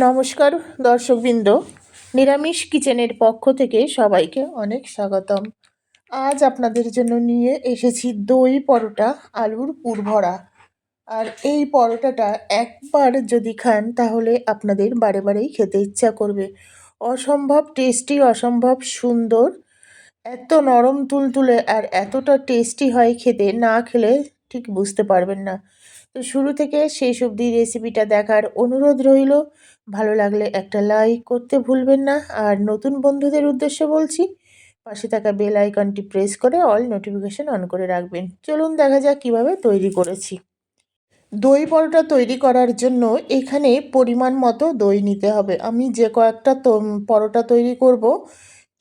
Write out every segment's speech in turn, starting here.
নমস্কার, দর্শকবৃন্দ। নিরামিষ কিচেনের পক্ষ থেকে সবাইকে অনেক স্বাগতম। আজ আপনাদের জন্য নিয়ে এসেছি দই পরোটা, আলুর পুর ভরা। আর এই পরোটাটা একবার যদি খান, তাহলে আপনাদের বারে বারেই খেতে ইচ্ছা করবে। অসম্ভব টেস্টি, অসম্ভব সুন্দর। এত নরম তুলতুলে আর এতটা টেস্টি হয় খেতে, না খেলে ঠিক বুঝতে পারবেন না। তো শুরু থেকে শেষ অবধি রেসিপিটা দেখার অনুরোধ রইল। ভালো লাগলে একটা লাইক করতে ভুলবেন না। আর নতুন বন্ধুদের উদ্দেশ্যে বলছি, পাশে থাকা বেল আইকনটি প্রেস করে অল নোটিফিকেশন অন করে রাখবেন। চলুন দেখা যাক কীভাবে তৈরি করেছি। দই পরোটা তৈরি করার জন্য এখানে পরিমাণ মতো দই নিতে হবে। আমি যে কয়েকটা পরোটা তৈরি করব,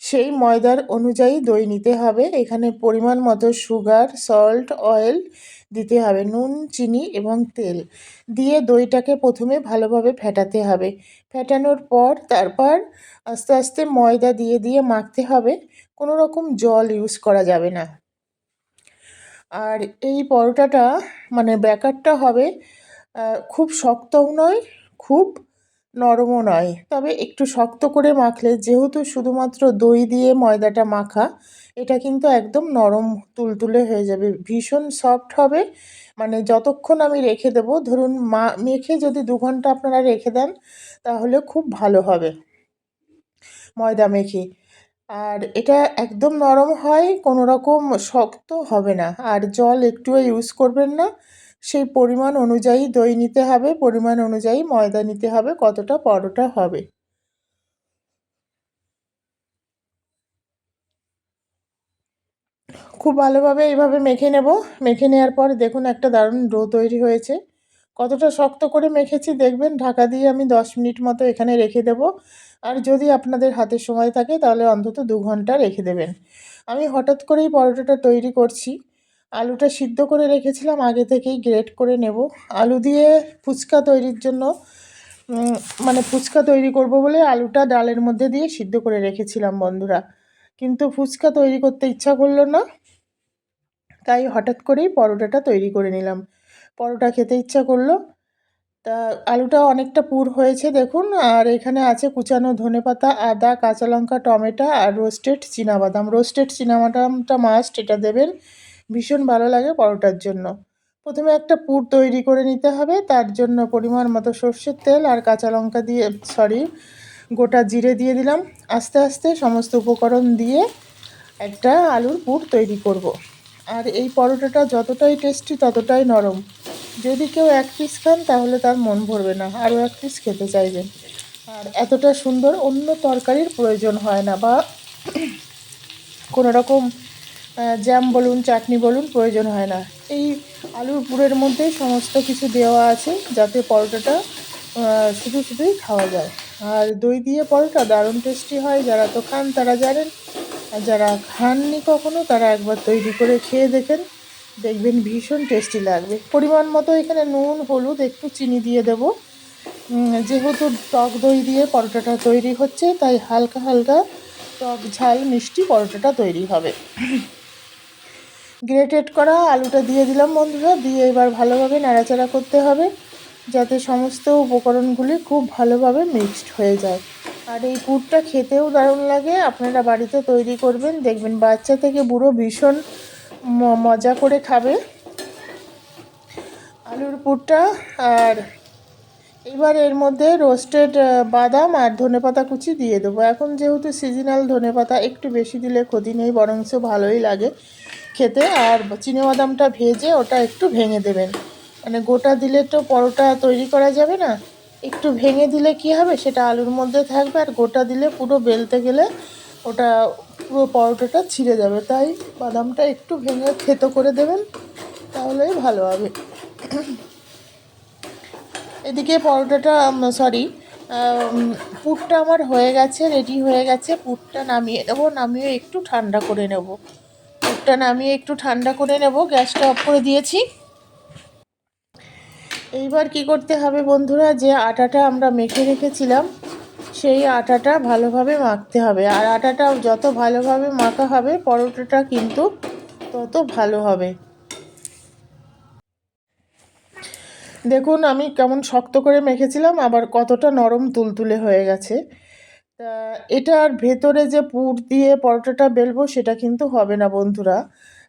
সেই ময়দার অনুযায়ী দই নিতে হবে। এখানে পরিমাণ মতো সুগার সল্ট অয়েল দিতে হবে। নুন, চিনি এবং তেল দিয়ে দইটাকে প্রথমে ভালোভাবে ফেটাতে হবে। ফেটানোর পর তারপর আস্তে আস্তে ময়দা দিয়ে দিয়ে মাখতে হবে। কোনো রকম জল ইউজ করা যাবে না। আর এই পরোটাটা মানে ব্যাকারটা হবে খুব শক্তও নয়, খুব নরমও নয়। তবে একটু শক্ত করে মাখলে, যেহেতু শুধুমাত্র দই দিয়ে ময়দাটা মাখা, এটা কিন্তু একদম নরম তুলতুলে হয়ে যাবে। ভীষণ সফট হবে। মানে যতক্ষণ আমি রেখে দেবো, ধরুন মা, মেখে যদি দু ঘণ্টা আপনারা রেখে দেন, তাহলে খুব ভালো হবে ময়দা মেখে। আর এটা একদম নরম হয়, কোনো রকম শক্ত হবে না। আর জল একটুও ইউজ করবেন না। সেই পরিমাণ অনুযায়ী দই নিতে হবে, পরিমাণ অনুযায়ী ময়দা নিতে হবে, কতটা পরোটা হবে। খুব ভালোভাবে এইভাবে মেখে নেব। মেখে নেওয়ার পর দেখুন একটা দারুণ ডো তৈরি হয়েছে। কতটা শক্ত করে মেখেছি দেখবেন, ঢাকা দিয়ে আমি দশ মিনিট মতো এখানে রেখে দেব। আর যদি আপনাদের হাতে সময় থাকে তাহলে অন্তত দু ঘণ্টা রেখে দেবেন। আমি হঠাৎ করেই পরোটাটা তৈরি করছি। আলুটা সিদ্ধ করে রেখেছিলাম, আগে থেকেই গ্রেট করে নেব। আলু দিয়ে ফুচকা তৈরির জন্য মানে ফুচকা তৈরি করব বলে আলুটা ডালের মধ্যে দিয়ে সিদ্ধ করে রেখেছিলাম বন্ধুরা। কিন্তু ফুচকা তৈরি করতে ইচ্ছা করল না, তাই হঠাৎ করেই পরোটাটা তৈরি করে নিলাম। পরোটা খেতে ইচ্ছা করল। তা আলুটা অনেকটা পুর হয়েছে দেখুন, আর এখানে আছে কুচানো ধনে পাতা, আদা, কাঁচা লঙ্কা, টমেটো আর রোস্টেড চীনাবাদাম। রোস্টেড চীনাবাদামটা মাস্ট এটা দেবেন। ভীষণ ভালো লাগে পরোটার জন্য। প্রথমে একটা পুর তৈরি করে নিতে হবে, তার জন্য পরিমাণ মতো সর্ষের তেল আর কাঁচা লঙ্কা দিয়ে সরি গোটা জিরে দিয়ে দিলাম। আস্তে আস্তে সমস্ত উপকরণ দিয়ে একটা আলুর পুর তৈরি করব। আর এই পরোটাটা যতটাই টেস্টি ততটাই নরম। যদি কেউ এক পিস খান তাহলে তার মন ভরবে না, আরও এক পিস খেতে চাইবেন আর এতটা সুন্দর অন্য তরকারির প্রয়োজন হয় না বা কোনো রকম জ্যাম বলুন, চাটনি বলুন, প্রয়োজন হয় না। এই আলুর পুরের মধ্যেই সমস্ত কিছু দেওয়া আছে যাতে পরোটাটা শুধু শুধুই খাওয়া যায়। আর দই দিয়ে পরোটা দারুণ টেস্টি হয়, যারা তো খান তারা জানেন। আর যারা খাননি কখনো, তারা একবার তৈরি করে খেয়ে দেখেন। দেখবেন ভীষণ টেস্টি লাগবে। পরিমাণ মতো এখানে নুন, হলুদ, একটু চিনি দিয়ে দেব। যেহেতু টক দই দিয়ে পরোটাটা তৈরি হচ্ছে, তাই হালকা হালকা টক ঝাল মিষ্টি পরোটাটা তৈরি হবে। গ্রেটেড করা আলুটা দিয়ে দিলাম বন্ধুরা, দিয়ে এবার ভালোভাবে নাড়াচাড়া করতে হবে যাতে সমস্ত উপকরণগুলি খুব ভালোভাবে মিক্সড হয়ে যায়। আর এই পুরটা খেতেও দারুণ লাগে, আপনারা বাড়িতে তৈরি করবেন, দেখবেন বাচ্চা থেকে বুড়ো ভীষণ মজা করে খাবে। আলুর পুরটা, আর এবার এর মধ্যে রোস্টেড বাদাম আর ধনেপাতা কুচি দিয়ে দেবো। এখন যেহেতু সিজনাল ধনেপাতা, একটু বেশি দিলে ক্ষতি নেই, বরঞ্চ ভালোই লাগে। খেতে আর বাদামটা ভেজে ওটা একটু ভেঙে দেবেন। মানে গোটা দিলে তো পরোটা তৈরি করা যাবে না। একটু ভেঙে দিলে কি হবে? সেটা আলুর মধ্যে থাকবে আর গোটা দিলে পুরো বেলতে গেলে ওটা পুরো পরোটাটা ছিঁড়ে যাবে। তাই বাদামটা একটু ভেঙে থেতো করে দেবেন, তাহলেই ভালো হবে। এদিকে পরোটাটা সরি পুরটা আমার হয়ে গেছে রেডি হয়ে গেছে। পুরটা নামিয়ে নেব নামিয়ে একটু ঠান্ডা করে নেব। পুরটা নামিয়ে একটু ঠান্ডা করে নেব, গ্যাসটা অফ করে দিয়েছি। এইবার কি করতে হবে বন্ধুরা, যে আটাটা আমরা মেখে রেখেছিলাম, সেই আটাটা ভালোভাবে মাখতে হবে। আর আটাটা যত ভালোভাবে মাখা হবে, পরোটাটা কিন্তু তত ভালো হবে। দেখুন, আমি কেমন শক্ত করে মেখেছিলাম, আবার কতটা নরম তুলতুলে হয়ে গেছে। তা এটার ভেতরে যে পুর দিয়ে পরোটাটা বেলবো, সেটা কিন্তু হবে না বন্ধুরা।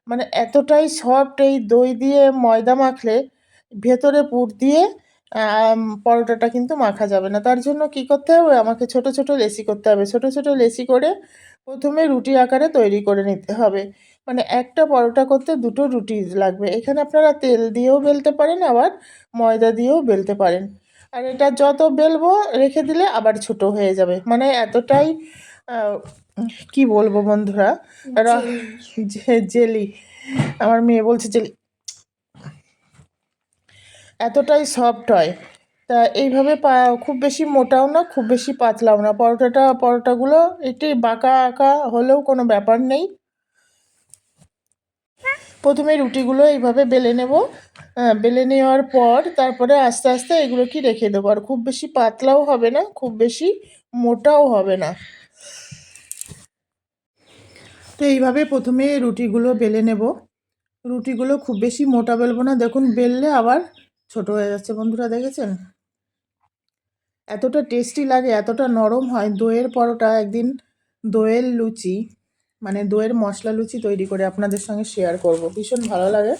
মানে এতটাই সফট এই দই দিয়ে ময়দা মাখলে ভেতরে পুর দিয়ে পরোটাটা কিন্তু মাখা যাবে না। তার জন্য কি করতে হবে? আমাকে ছোট ছোট লেসি করতে হবে। ছোট ছোট লেসি করে প্রথমে রুটি আকারে তৈরি করে নিতে হবে। মানে একটা পরোটা করতে দুটো রুটি লাগবে। এখানে আপনারা তেল দিয়েও বেলতে পারেন, আবার ময়দা দিয়েও বেলতে পারেন। আর এটা যত বেলবো রেখে দিলে আবার ছোট হয়ে যাবে। মানে এতটাই কি বলব বন্ধুরা? জেলি। আমার মেয়ে বলছে জেলি এতটাই সফট হয়। তা এইভাবে খুব বেশি মোটাও না খুব বেশি পাতলাও না। পরোটাটা পরোটাগুলো একটি বাঁকা আঁকা হলেও কোনো ব্যাপার নেই। প্রথমে রুটিগুলো এইভাবে বেলে নেব। বেলে নেওয়ার পর তারপরে আস্তে আস্তে এগুলো কি রেখে দেবো। আর খুব বেশি পাতলাও হবে না, খুব বেশি মোটাও হবে না। তো এইভাবে প্রথমে রুটিগুলো বেলে নেব। রুটিগুলো খুব বেশি মোটা বেলবো না। দেখুন, বেললে আবার ছোট হয়ে যাচ্ছে। বন্ধুরা দেখেছেন? এতটা টেস্টি লাগে, এতটা নরম হয়। দইয়ের পরোটা, একদিন দইয়ের লুচি। মানে দইয়ের মশলা লুচি তৈরি করে আপনাদের সঙ্গে শেয়ার করব। ভীষণ ভালো লাগে।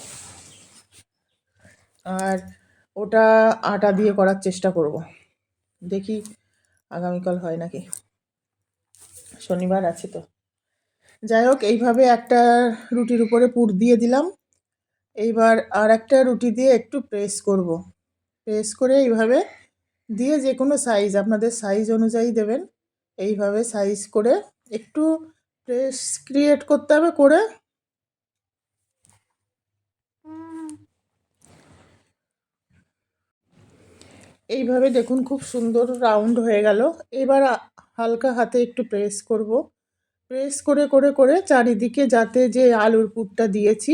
আর ওটা আটা দিয়ে করার চেষ্টা করব। দেখি আগামীকাল হয় নাকি। শনিবার আছে তো। যাই হোক, এইভাবে একটা রুটির উপরে পুর দিয়ে দিলাম। এইবার আর একটা রুটি দিয়ে একটু প্রেস করব। প্রেস করে এইভাবে দিয়ে যে কোনো সাইজ আপনাদের সাইজ অনুযায়ী দেবেন। এইভাবে সাইজ করে একটু প্রেস ক্রিয়েট করতে হবে, করে এইভাবে দেখুন খুব সুন্দর রাউন্ড হয়ে গেল। এবার হালকা হাতে একটু প্রেস করব। প্রেস করে করে করে চারিদিকে যাতে যে আলুর পুরটা দিয়েছি,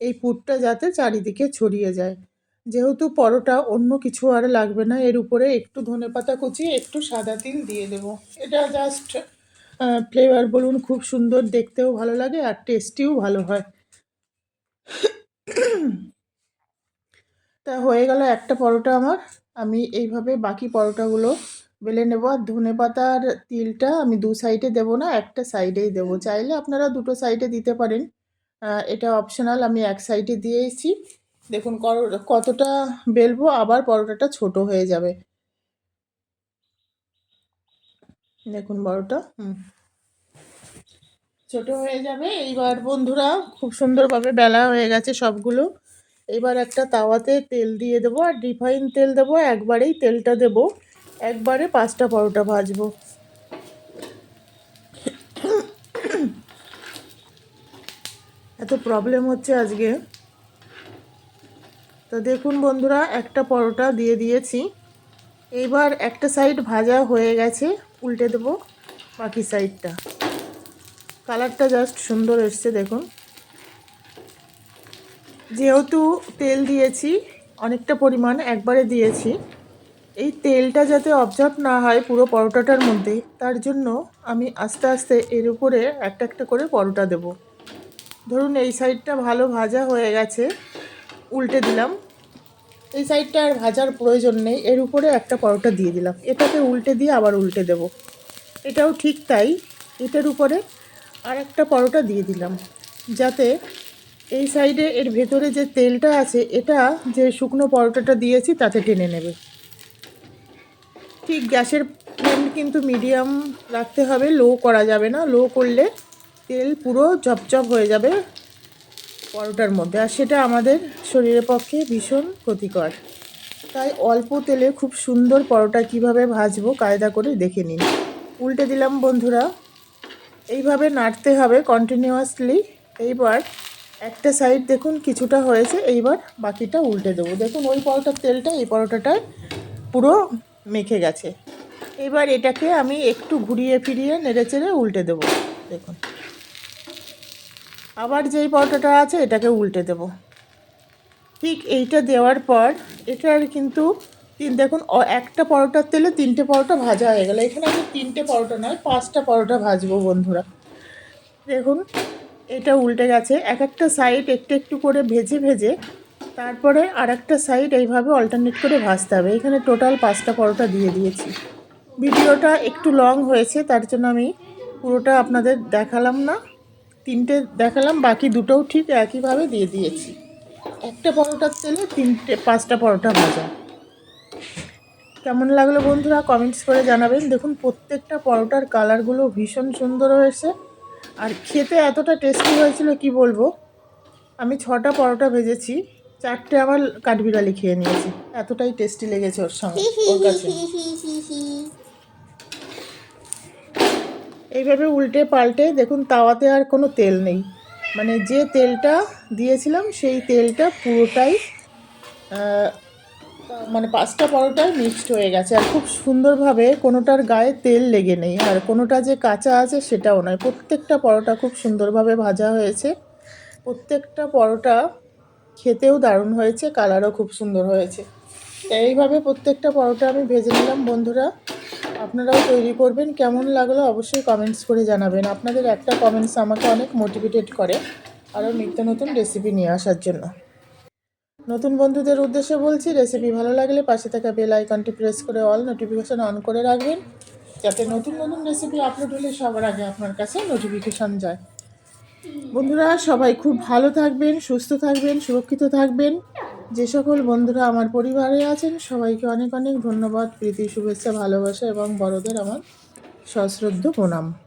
এই পুরটা যাতে চারিদিকে ছড়িয়ে যায়। যেহেতু পরোটা অন্য কিছু আর লাগবে না, এর উপরে একটু ধনেপাতা কুচি, একটু সাদা তিল দিয়ে দেবো। এটা জাস্ট ফ্লেভার বলুন খুব সুন্দর, দেখতেও ভালো লাগে আর টেস্টিও ভালো হয়। তা হয়ে গেল একটা পরোটা আমার। আমি এইভাবে বাকি পরোটাগুলো বেলে নেব। আর ধনে পাতার তিলটা আমি দু সাইডে দেবো না, একটা সাইডেই দেবো। চাইলে আপনারা দুটো সাইডে দিতে পারেন। এটা অপশনাল আমি এক সাইডে দিয়েছি দেখুন কতটা বেলবো, আবার পরোটাটা ছোট হয়ে যাবে। দেখুন বড়টা। হুম। ছোট হয়ে যাবে। এইবার বন্ধুরা খুব সুন্দরভাবে বেলা হয়ে গেছে সবগুলো। এবার একটা তাওয়াতে তেল দিয়ে দেবো আর রিফাইন তেল দেবো। একবারেই তেলটা দেবো। একবারে পাঁচটা পরোটা ভাজবো। এত প্রবলেম হচ্ছে আজকে। তো দেখুন বন্ধুরা একটা পরোটা দিয়ে দিয়েছি। এইবার একটা সাইড ভাজা হয়ে গেছে। উল্টে দেবো বাকি সাইডটা কালারটা জাস্ট সুন্দর এসছে, দেখুন। যেহেতু তেল দিয়েছি, অনেকটা পরিমাণ একবারে দিয়েছি, এই তেলটা যাতে অবজার্ভ না হয় পুরো পরোটাটার মধ্যে, তার জন্য আমি আস্তে আস্তে এর উপরে একটা একটা করে পরোটা দেব। ধরুন এই সাইডটা ভালো ভাজা হয়ে গেছে, উল্টে দিলাম। এই সাইডটা আর ভাজার প্রয়োজন নেই। এর উপরে একটা পরোটা দিয়ে দিলাম। এটাকে উল্টে দিয়ে আবার উল্টে দেব। এটাও ঠিক তাই। এটার উপরে আর একটা পরোটা দিয়ে দিলাম। যাতে এই সাইডে এর ভেতরে যে তেলটা আছে, এটা যে শুকনো পরোটাটা দিয়েছি, তাতে টেনে নেবে। ঠিক গ্যাসের ফ্লেম কিন্তু মিডিয়াম রাখতে হবে। লো করা যাবে না। লো করলে তেল পুরো চপচপ হয়ে যাবে। পরোটার মধ্যে, আর সেটা আমাদের শরীরের পক্ষে ভীষণ ক্ষতিকর। তাই অল্প তেলে খুব সুন্দর পরোটা কীভাবে ভাজবো কায়দা করে দেখে নিন। উল্টে দিলাম, বন্ধুরা। এইভাবে নাড়তে হবে কন্টিনিউয়াসলি এইবার একটা সাইড দেখুন কিছুটা হয়েছে, এইবার বাকিটা উল্টে দেবো। দেখুন, ওই পরোটার তেলটা, এই পরোটাটায় পুরো মেখে গেছে। এবার এটাকে আমি একটু ঘুরিয়ে ফিরিয়ে নেড়ে চেড়ে উল্টে দেবো। দেখুন। আবার যেই পরোটাটা আছে, এটাকে উল্টে দেব। ঠিক এইটা দেওয়ার পর এটার কিন্তু তিন, দেখুন একটা পরোটার তেলে তিনটে পরোটা ভাজা হয়ে গেল। এখানে আমি তিনটে পরোটা নয়, পাঁচটা পরোটা ভাজবো বন্ধুরা। দেখুন, এটা উল্টে গেছে। এক একটা সাইড একটু একটু করে ভেজে ভেজে, তারপরে আর একটা সাইড এইভাবে অল্টারনেট করে ভাজতে হবে। এখানে টোটাল পাঁচটা পরোটা দিয়ে দিয়েছি। ভিডিওটা একটু লং হয়েছে, তার জন্য আমি পুরোটা আপনাদের দেখালাম না। তিনটে দেখালাম, বাকি দুটোও ঠিক একইভাবে দিয়ে দিয়েছি। একটা পরোটার তেলে তিনটে, পাঁচটা পরোটা ভাজা। কেমন লাগল বন্ধুরা কমেন্টস করে জানাবেন। দেখুন, প্রত্যেকটা পরোটার কালারগুলো ভীষণ সুন্দর হয়েছে। আর খেতে এতটা টেস্টি হয়েছিল, কি বলব? আমি ছটা পরোটা ভেজেছি, চারটে আমার কাঠবিড়ালি খেয়ে নিয়েছি। এতটাই টেস্টি লেগেছে ওর সঙ্গে, ওর কাছে। এইভাবে উল্টে পাল্টে দেখুন তাওয়াতে আর কোনো তেল নেই। মানে যে তেলটা দিয়েছিলাম সেই তেলটা পুরোটাই মানে পাঁচটা পরোটাই মিক্সড হয়ে গেছে। আর খুব সুন্দরভাবে কোনোটার গায়ে তেল লেগে নেই। আর কোনোটা যে কাঁচা আছে সেটাও নয়। প্রত্যেকটা পরোটা খুব সুন্দরভাবে ভাজা হয়েছে। প্রত্যেকটা পরোটা খেতেও দারুণ হয়েছে, কালারও খুব সুন্দর হয়েছে। এইভাবে প্রত্যেকটা পরোটা আমি ভেজে নিলাম, বন্ধুরা। আপনারাও তৈরি করবেন। কেমন লাগল অবশ্যই কমেন্টস করে জানাবেন। আপনাদের একটা কমেন্টস আমাকে অনেক মোটিভেটেড করে আরও নিত্য নতুন রেসিপি নিয়ে আসার জন্য। নতুন বন্ধুদের উদ্দেশ্যে বলছি রেসিপি ভালো লাগলে পাশে থাকা বেল আইকনটি প্রেস করে অল নোটিফিকেশন অন করে রাখবেন। যাতে নতুন নতুন রেসিপি আপলোড হলে সবার আগে আপনার কাছে নোটিফিকেশন যায়। বন্ধুরা, সবাই খুব ভালো থাকবেন, সুস্থ থাকবেন, সুরক্ষিত থাকবেন। যে সকল বন্ধুরা আমার পরিবারে আছেন, সবাইকে অনেক অনেক ধন্যবাদ, প্রীতি, শুভেচ্ছা, ভালোবাসা এবং বড়দের আমার সশ্রদ্ধ প্রণাম।